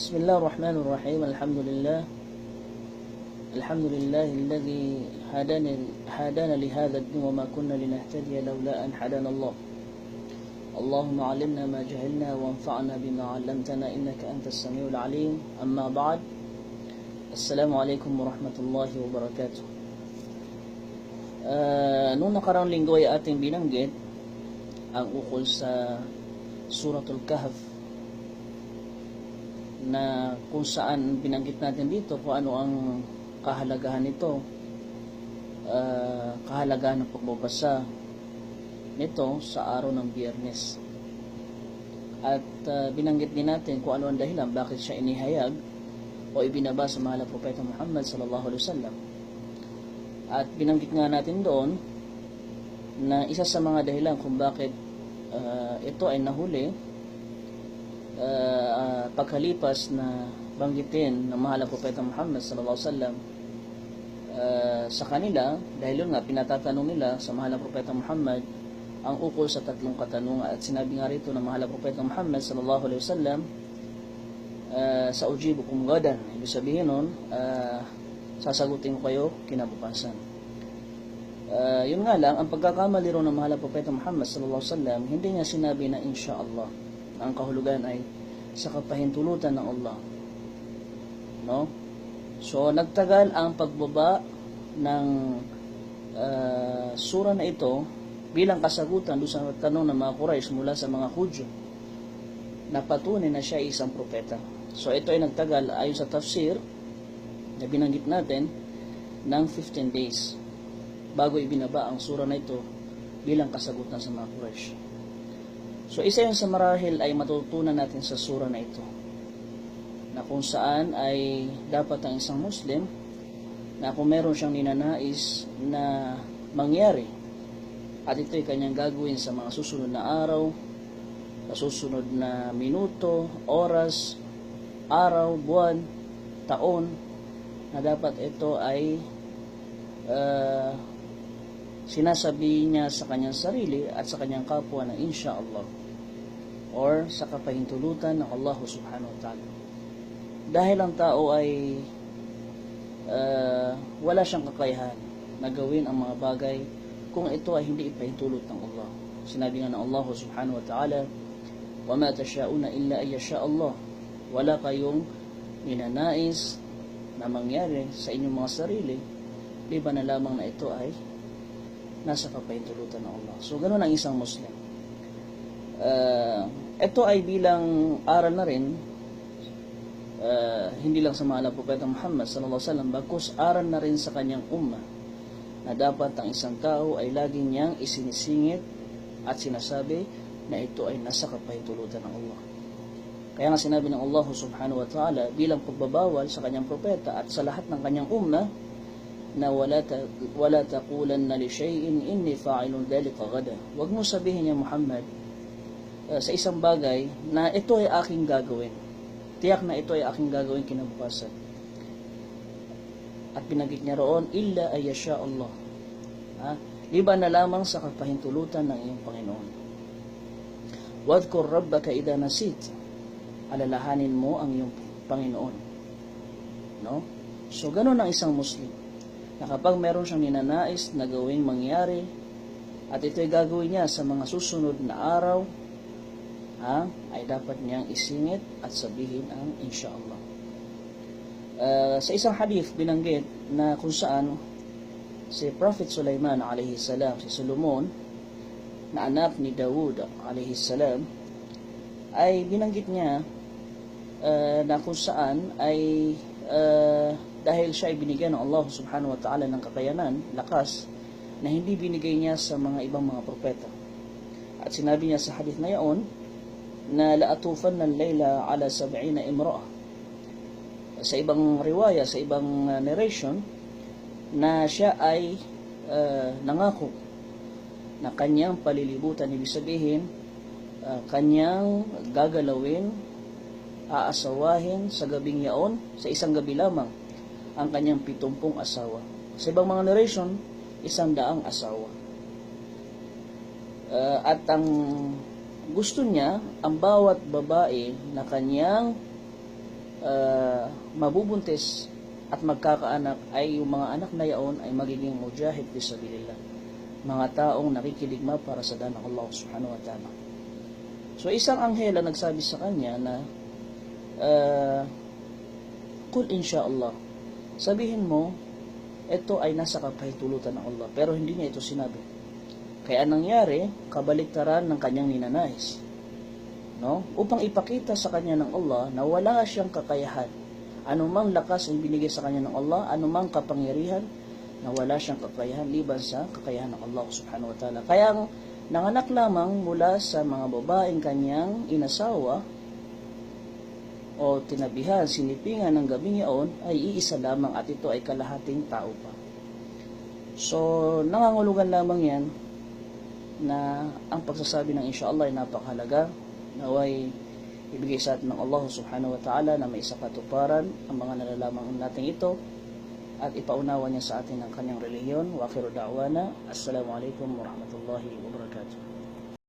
بسم الله الرحمن الرحيم. الحمد لله. الحمد لله الذي هدانا هدانا لهذا الدين وما كنا لنهتدي لولا أن هدانا الله. اللهم علمنا ما جهلنا وانفعنا بما علمتنا إنك أنت السميع العليم. أما بعد السلام عليكم ورحمة الله وبركاته. uh, Noong nakaraang linggo ay ating binanggit ang ukol sa Suratul Kahf na kung saan binanggit natin dito kung ano ang kahalagahan nito. Uh, kahalagahan ng pagbabasa nito sa araw ng biyernes. At uh, binanggit din natin kung ano ang dahilan bakit siya inihayag o ibinaba sa mahal Propeta Muhammad sallallahu alaihi wasallam. At binanggit nga natin doon na isa sa mga dahilan kung bakit uh, ito ay nahuli uh, pagkalipas na banggitin ng mahal na Propeta Muhammad sallallahu alaihi wasallam uh, sa kanila dahil yun nga pinatatanong nila sa mahal na Propeta Muhammad ang ukol sa tatlong katanungan. At sinabi nga rito ng mahal na Propeta Muhammad sallallahu alaihi wasallam uh, sa ujibukum gadan. Ibig sabihin nun uh, sasagutin ko kayo kinabukasan. Uh, yun nga lang ang pagkakamali ng mahal na Propeta Muhammad sallallahu alaihi wasallam hindi niya sinabi na insya Allah ang kahulugan ay sa kapahintulutan ng Allah no so nagtagal ang pagbaba ng uh, sura na ito bilang kasagutan doon sa tanong ng mga Quraysh mula sa mga Hudyo na patunay na siya ay isang propeta. So ito ay nagtagal ayon sa tafsir na binanggit natin ng 15 days bago ibinaba ang sura na ito bilang kasagutan sa mga Quraysh. So isa yun sa marahil ay matutunan natin sa sura na ito na kung saan ay dapat ang isang Muslim na kung meron siyang ninanais na mangyari at ito'y kanyang gagawin sa mga susunod na araw, sa susunod na minuto, oras, araw, buwan, taon, na dapat ito ay uh, sinasabi niya sa kanyang sarili at sa kanyang kapwa na insya Allah or sa kapahintulutan ng Allah subhanahu wa ta'ala. Dahil ang tao ay uh, wala siyang kakayahan na gawin ang mga bagay kung ito ay hindi ipahintulot ng Allah. Sinabi nga ng Allah subhanahu wa ta'ala, وَمَا تَشَاءُونَ إِلَّا أَيَّ شَاءَ اللَّهِ Wala kayong ninanais na mangyari sa inyong mga sarili, liban na lamang na ito ay nasa kapahintulutan ng Allah. So, ganun ang isang Muslim. Uh, ito ay bilang aral na rin, uh, hindi lang sa mga Propeta Muhammad sallallahu alaihi wasallam, bagkus aral na rin sa kanyang ummah na dapat ang isang tao ay laging niyang isinisingit at sinasabi na ito ay nasa kapahintulutan ng Allah. Kaya nga sinabi ng Allah subhanahu wa ta'ala bilang pagbabawal sa kanyang propeta at sa lahat ng kanyang umma na wala, ta, wala taqulan na li shay'in inni fa'ilun dhalika gada. Huwag mo sabihin niya Muhammad uh, sa isang bagay na ito ay aking gagawin. Tiyak na ito ay aking gagawin kinabukasan. At pinagit niya roon, illa ay yasha Allah. Ha? Liba na lamang sa kapahintulutan ng iyong Panginoon. Wadkur rabbaka idha nasit. Alalahanin mo ang iyong Panginoon. No? So, ganun ang isang Muslim. Na kapag meron siyang ninanais na gawing mangyari, at ito'y gagawin niya sa mga susunod na araw, ha, ay dapat niyang isingit at sabihin ang inshallah. Uh, sa isang hadith binanggit na kung saan si Prophet Sulaiman alayhi salam, si Solomon, na anak ni Dawood alayhi salam, ay binanggit niya uh, na kung saan ay uh, dahil siya ay binigyan ng Allah subhanahu wa ta'ala ng kakayanan, lakas, na hindi binigay niya sa mga ibang mga propeta. At sinabi niya sa hadith na yaon, na laatufan ng layla ala sab'ina imra'a sa ibang riwaya, sa ibang uh, narration, na siya ay uh, nangako na kanyang palilibutan, ibig sabihin, uh, kanyang gagalawin, aasawahin sa gabing yaon, sa isang gabi lamang, ang kanyang pitumpong asawa. Sa ibang mga narration, isang daang asawa. Uh, at ang gusto niya, ang bawat babae na kanyang ah, mabubuntis at magkakaanak ay yung mga anak na yaon ay magiging mujahid fisabilillah. Mga taong nakikiligma para sa daan ng Allah subhanahu wa ta'ala. So isang anghel ang nagsabi sa kanya na uh, Kul insyaallah. Sabihin mo, ito ay nasa kapahitulutan ng Allah. Pero hindi niya ito sinabi. Kaya nangyari, kabaliktaran ng kanyang ninanais. No? Upang ipakita sa kanya ng Allah na wala siyang kakayahan. Anumang lakas ang binigay sa kanya ng Allah, anumang kapangyarihan, na wala siyang kakayahan liban sa kakayahan ng Allah subhanahu wa ta'ala. Kaya ang nanganak lamang mula sa mga babaeng kanyang inasawa o tinabihan, sinipingan ng gabing yaon ay iisa lamang at ito ay kalahating tao pa. So, nangangulugan lamang yan na ang pagsasabi ng inshallah ay napakahalaga naway ibigay sa atin ng Allah subhanahu wa ta'ala na may isa ang mga nalalaman natin ito at ipaunawa niya sa atin ang kanyang reliyon. Wa akhiru da'wana. Assalamu alaikum warahmatullahi wabarakatuh